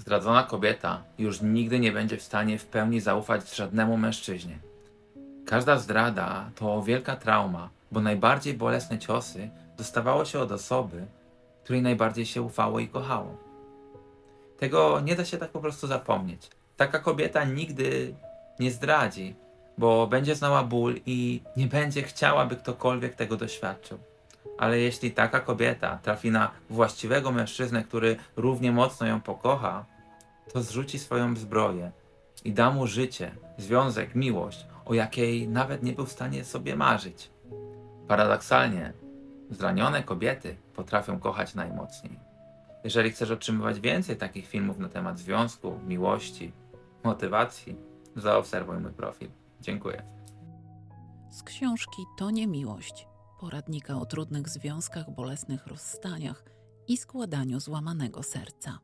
Zdradzona kobieta już nigdy nie będzie w stanie w pełni zaufać żadnemu mężczyźnie. Każda zdrada to wielka trauma, bo najbardziej bolesne ciosy dostawało się od osoby, której najbardziej się ufało i kochało. Tego nie da się tak po prostu zapomnieć. Taka kobieta nigdy nie zdradzi, bo będzie znała ból i nie będzie chciała, by ktokolwiek tego doświadczył. Ale jeśli taka kobieta trafi na właściwego mężczyznę, który równie mocno ją pokocha, to zrzuci swoją zbroję i da mu życie, związek, miłość, o jakiej nawet nie był w stanie sobie marzyć. Paradoksalnie, zranione kobiety potrafią kochać najmocniej. Jeżeli chcesz otrzymywać więcej takich filmów na temat związku, miłości, motywacji, zaobserwuj mój profil. Dziękuję. Z książki To nie miłość. Poradnika o trudnych związkach, bolesnych rozstaniach i składaniu złamanego serca.